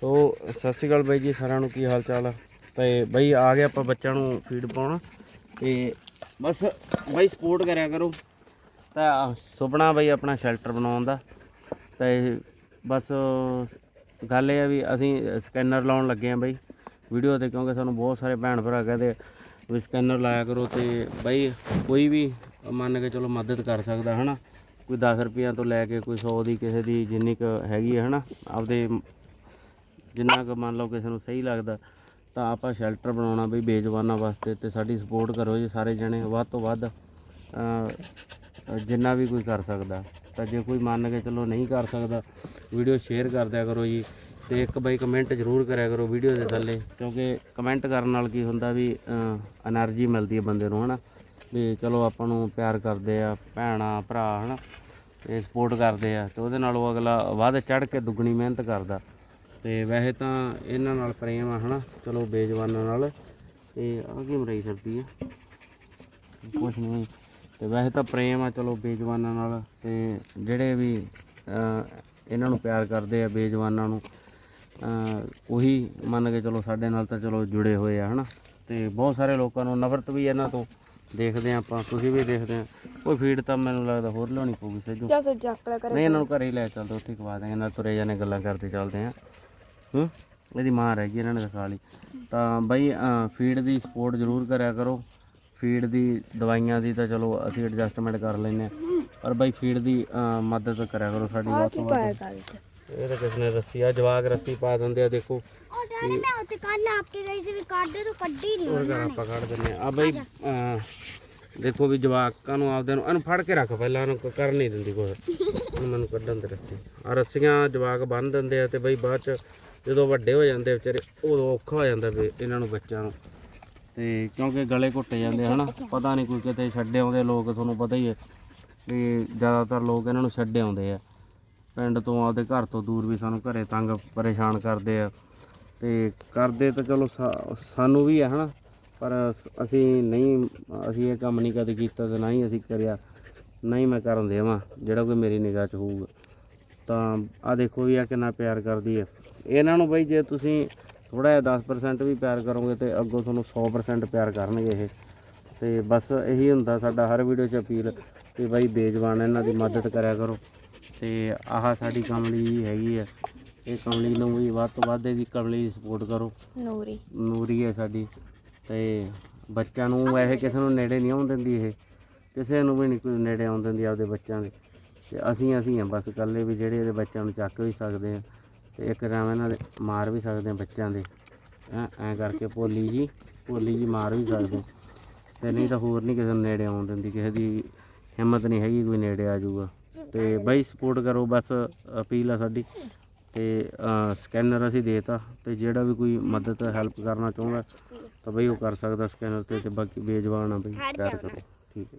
ਤੋ, ਸਤਿ ਸ਼੍ਰੀ ਅਕਾਲ ਬਾਈ ਜੀ, ਸਾਰਿਆਂ ਨੂੰ ਕੀ ਹਾਲ ਚਾਲ ਆ? ਤੇ ਬਾਈ, ਆ ਗਏ ਆਪਾਂ ਬੱਚਿਆਂ ਨੂੰ ਫੀਡ ਪਾਉਣ। ਤੇ ਬਸ ਬਾਈ ਸਪੋਰਟ ਕਰਿਆ ਕਰੋ। ਤਾਂ ਸੁਪਨਾ ਬਾਈ ਆਪਣਾ ਸ਼ੈਲਟਰ ਬਣਾਉਣ ਦਾ। ਤੇ ਬਸ ਗੱਲ ਇਹ ਆ ਵੀ ਅਸੀਂ ਸਕੈਨਰ ਲਾਉਣ ਲੱਗੇ ਆ ਬਾਈ। ਵੀਡੀਓ ਤੇ ਕਿਉਂਕਿ ਸਾਨੂੰ ਬਹੁਤ ਸਾਰੇ ਭੈਣ ਭਰਾ ਕਹਿੰਦੇ ਵੀ ਸਕੈਨਰ ਲਾਇਆ ਕਰੋ ਤੇ ਬਾਈ, ਕੋਈ ਵੀ ਮੰਨ ਕੇ ਚਲੋ ਮਦਦ ਕਰ ਸਕਦਾ, ਹਨਾ? ਕੋਈ 10 ਰੁਪਈਆਂ ਤੋਂ ਲੈ ਕੇ ਕੋਈ 100 ਦੀ, ਕਿਸੇ ਦੀ ਜਿੰਨੀ ਕੁ ਹੈਗੀ ਹੈ ਹਨਾ? ਆਪਦੇ ਜਿੰਨਾ ਕੁ ਮੰਨ ਲਓ ਕਿਸੇ ਨੂੰ ਸਹੀ ਲੱਗਦਾ, ਤਾਂ ਆਪਾਂ ਸ਼ੈਲਟਰ ਬਣਾਉਣਾ ਬਈ ਬੇਜਵਾਨਾਂ ਵਾਸਤੇ ਤੇ ਸਾਡੀ ਸਪੋਰਟ ਕਰੋ ਜੀ ਸਾਰੇ ਜਣੇ, ਵੱਧ ਤੋਂ ਵੱਧ ਜਿੰਨਾ ਵੀ ਕੋਈ ਕਰ ਸਕਦਾ। ਤਾਂ ਜੇ ਕੋਈ ਮੰਨ ਕੇ ਚਲੋ ਨਹੀਂ ਕਰ ਸਕਦਾ, ਵੀਡੀਓ ਸ਼ੇਅਰ ਕਰ ਦਿਆ ਕਰੋ ਜੀ ਤੇ ਇੱਕ ਬਾਈ ਕਮੈਂਟ ਜ਼ਰੂਰ ਕਰਿਆ ਕਰੋ ਵੀਡੀਓ ਦੇ ਥੱਲੇ, ਕਿਉਂਕਿ ਕਮੈਂਟ ਕਰਨ ਨਾਲ ਕੀ ਹੁੰਦਾ ਵੀ એનર્ਜੀ ਮਿਲਦੀ ਹੈ ਬੰਦੇ ਨੂੰ, ਹਨਾ? ਵੀ ਚਲੋ ਆਪਾਂ ਨੂੰ ਪਿਆਰ ਕਰਦੇ ਆ, ਭੈਣਾ, ਭਰਾ, ਹਨਾ? ਤੇ ਸਪੋਰਟ ਕਰਦੇ ਆ ਤੇ ਉਹਦੇ ਨਾਲ ਉਹ ਅਗਲਾ ਵੱਧ ਚੜ ਕੇ ਦੁੱਗਣੀ ਮਿਹਨਤ ਕਰਦਾ। ਤੇ ਵੈਸੇ ਤਾਂ ਇਹਨਾਂ ਨਾਲ ਪ੍ਰੇਮ ਆ ਹਨਾ? ਚਲੋ ਬੇਜਵਾਨਾਂ ਨਾਲ। ਤੇ ਆ ਕੀ ਮਰਾਈ ਫਿਰਦੀ ਆ? ਕੁਛ ਨਹੀਂ। ਤੇ ਵੈਸੇ ਤਾਂ ਪ੍ਰੇਮ ਆ ਚਲੋ ਬੇਜਵਾਨਾਂ ਨਾਲ। ਤੇ ਜਿਹੜੇ ਵੀ ਇਹਨਾਂ ਨੂੰ ਪਿਆਰ ਕਰਦੇ ਆ ਬੇਜਵਾਨਾਂ ਨੂੰ ਉਹੀ ਮੰਨ ਕੇ ਚਲੋ ਸਾਡੇ ਨਾਲ ਤਾਂ ਚਲੋ ਜੁੜੇ ਹੋਏ ਆ ਹਨਾ? ਤੇ ਬਹੁਤ ਸਾਰੇ ਲੋਕਾਂ ਨੂੰ ਨਫ਼ਰਤ ਵੀ ਇਹਨਾਂ ਤੋਂ ਦੇਖਦੇ ਆ ਆਪਾਂ ਤੁਸੀਂ ਵੀ ਦੇਖਦੇ ਆ। ਕੋਈ ਫੀਡ ਤਾਂ ਮੈਨੂੰ ਲੱਗਦਾ ਹੋਰ ਲਿਆਉਣੀ ਪਊਗੀ ਸੇਜੂ ਜਾ ਸੋ ਚੱਕ ਲੈ ਕਰ ਨਹੀਂ ਇਹਨਾਂ ਨੂੰ ਘਰੇ ਹੀ ਲੈ ਚੱਲਦੇ ਉੱਥੇ ਖਵਾ ਦਾਂਗੇ ਨਾਲ ਤੁਰੇ ਜਾਣੇ ਗੱਲਾਂ ਕਰਦੇ ਚੱਲਦੇ ਆ। ਹੂੰ? ਇਹਦੀ ਮਾਂ ਰਹਿ ਗਈ ਇਹਨਾਂ ਨੇ ਦਿਖਾ ਲਈ। ਤਾਂ ਬਈ ਫੀਡ ਦੀ ਸਪੋਰਟ ਜ਼ਰੂਰ ਕਰਿਆ ਕਰੋ। ਫੀਡ ਦੀ ਦਵਾਈਆਂ ਦੀ ਤਾਂ ਚਲੋ ਅਸੀਂ ਐਡਜਸਟਮੈਂਟ ਕਰ ਲੈਨੇ ਆ ਪਰ ਬਈ ਫੀਡ ਦੀ ਮਦਦ ਕਰਿਆ ਕਰੋ ਸਾਡੀ ਵੱਧ ਤੋਂ ਪਾਇਆ ਵੱਧ ਕਰ ਵਿੱਚ ਇਹ ਤਾਂ ਕਿਸ ਨੇ ਰੱਸੀ ਆ ਜਵਾਗ ਰੱਸੀ ਪਾ ਦਿੰਦੇ ਆ ਦੇਖੋ। ਉਹ ਡੈਡੀ ਮੈਂ ਉੱਤੇ ਕੱਲ ਆਪਕੇ ਗਈ ਸੀ ਵੀ ਕਾਢੇ ਤੋਂ ਕੱਢੀ ਨਹੀਂ ਹੋਰ ਘਰ ਆਪਾਂ ਕੱਢ ਦਿੰਨੇ ਆ ਬਈ ਦੇਖੋ ਵੀ ਜਵਾਕਾਂ ਨੂੰ ਆਪਦੇ ਨੂੰ ਇਹਨੂੰ ਫੜ ਕੇ ਰੱਖ ਪਹਿਲਾਂ ਇਹਨੂੰ ਕ- ਕਰ ਨਹੀਂ ਦਿੰਦੀ ਕੁਛ ਹੁਣ ਮੈਨੂੰ ਕੱਢਣ ਦੇ ਰੱਸੀ। ਆ ਰੱਸੀਆਂ ਜਵਾਕ ਬੰਨ ਦਿੰਦੇ ਆ ਤੇ ਬਈ ਬਾਅਦ ਚ ਜਦੋਂ ਵੱਡੇ ਹੋ ਜਾਂਦੇ ਵਿਚਾਰੇ, ਉਦੋਂ ਔਖਾ ਹੋ ਜਾਂਦਾ ਵੀ ਇਹਨਾਂ ਨੂੰ ਬੱਚਿਆਂ ਨੂੰ। ਤੇ ਕਿਉਂਕਿ ਗਲੇ ਘੁੱਟੇ ਜਾਂਦੇ ਆ, ਹਨਾ? ਪਤਾ ਨਹੀਂ ਕੋਈ ਕਿਤੇ ਛੱਡੇ ਆਉਂਦੇ, ਲੋਕ ਤੁਹਾਨੂੰ ਪਤਾ ਹੀ ਹੈ ਵੀ ਜ਼ਿਆਦਾਤਰ ਲੋਕ ਇਹਨਾਂ ਨੂੰ ਛੱਡੇ ਆਉਂਦੇ ਆ। ਪਿੰਡ ਤੋਂ ਆਪਦੇ ਘਰ ਤੋਂ ਦੂਰ ਵੀ ਸਾਨੂੰ ਘਰੇ ਤੰਗ ਪਰੇਸ਼ਾਨ ਕਰਦੇ ਆ। ਤੇ ਕਰਦੇ ਤਾਂ ਚਲੋ ਸਾ- ਸਾਨੂੰ ਵੀ ਆ, ਹਨਾ? ਪਰ ਅਸੀਂ ਨਹੀਂ, ਅਸੀਂ ਇਹ ਕੰਮ ਨਹੀਂ ਕਦੇ ਕੀਤਾ ਤੇ ਨਾ ਹੀ ਅਸੀਂ ਕਰਿਆ। ਨਹੀਂ ਮੈਂ ਕਰਨ ਦੇਵਾਂ, ਜਿਹੜਾ ਕੋਈ ਮੇਰੀ ਨਿਗਾਹ 'ਚ ਹੋਊਗਾ। ਤਾਂ ਆ ਦੇਖੋ ਵੀ ਆ ਕਿੰਨਾ ਪਿਆਰ ਕਰਦੀ ਹੈ। ਇਹਨਾਂ ਨੂੰ ਬਈ ਜੇ ਤੁਸੀਂ ਥੋੜਾ ਜਿਹਾ 10% ਵੀ ਪਿਆਰ ਕਰੋਗੇ ਤੇ ਅੱਗੋਂ ਤੁਹਾਨੂੰ 100% ਪਿਆਰ ਕਰਨਗੇ ਇਹ। ਤੇ ਬਸ ਇਹੀ ਹੁੰਦਾ ਸਾਡਾ ਹਰ ਵੀਡੀਓ 'ਚ ਅਪੀਲ ਕਿ ਬਾਈ ਬੇਜਵਾਨ ਇਹਨਾਂ ਦੀ ਮਦਦ ਕਰਿਆ ਕਰੋ। ਤੇ ਆਹ ਸਾਡੀ ਕਮਲੀ ਹੈਗੀ ਹੈ ਇਹ ਕਮਲੀ ਨੂੰ ਵੀ ਵੱਧ ਤੋਂ ਵੱਧ ਇਹਦੀ ਕਮਲੀ ਦੀ ਸਪੋਰਟ ਕਰੋ। ਨੂਰੀ। ਨੂਰੀ ਹੈ ਸਾਡੀ। ਤੇ ਬੱਚਿਆਂ ਨੂੰ ਇਹ ਕਿਸੇ ਨੂੰ ਨੇੜੇ ਨਹੀਂ ਆਉਣ ਦਿੰਦੀ ਇਹ। ਕਿਸੇ ਨੂੰ ਵੀ ਨਹੀਂ ਕੋਈ ਨੇੜੇ ਆਉਣ ਦਿੰਦੀ ਆਪਦੇ ਬੱਚਿਆਂ ਦੇ। ਤੇ ਅਸੀਂ ਅਸੀਂ ਹਾਂ ਬਸ ਇਕੱਲੇ ਵੀ ਜਿਹੜੇ ਇਹਦੇ ਬੱਚਿਆਂ ਨੂੰ ਚੱਕ ਵੀ ਸਕਦੇ ਆ ਤੇ ਇੱਕ ਟਾਈਮ ਇਹਨਾਂ ਦੇ ਮਾਰ ਵੀ ਸਕਦੇ ਆ ਬੱਚਿਆਂ ਦੇ। ਐ ਐ ਕਰਕੇ ਭੋਲੀ ਜੀ ਭੋਲੀ ਜੀ ਮਾਰ ਵੀ ਸਕਦੇ ਤੇ ਨਹੀਂ ਤਾਂ ਹੋਰ ਨਹੀਂ ਕਿਸੇ ਨੂੰ ਨੇੜੇ ਆਉਣ ਦਿੰਦੀ ਕਿਸੇ ਦੀ ਹਿੰਮਤ ਨਹੀਂ ਹੈਗੀ ਕੋਈ ਨੇੜੇ ਆ ਜਾਊਗਾ। ਤੇ ਬਾਈ ਸਪੋਰਟ ਕਰੋ ਬਸ ਅਪੀਲ ਆ ਸਾਡੀ। ਤੇ ਸਕੈਨਰ ਅਸੀਂ ਦੇਤਾ ਤੇ ਜਿਹੜਾ ਵੀ ਕੋਈ ਮਦਦ ਹੈਲਪ ਕਰਨਾ ਚਾਹੁੰਦਾ ਤਾਂ ਬਈ ਉਹ ਕਰ ਸਕਦਾ ਸਕੈਨਰ ਤੇ ਤੇ ਬਾਕੀ ਬੇਜਵਾਨ ਆ ਬਈ ਪਿਆਰ ਕਰੋ ਠੀਕ ਹੈ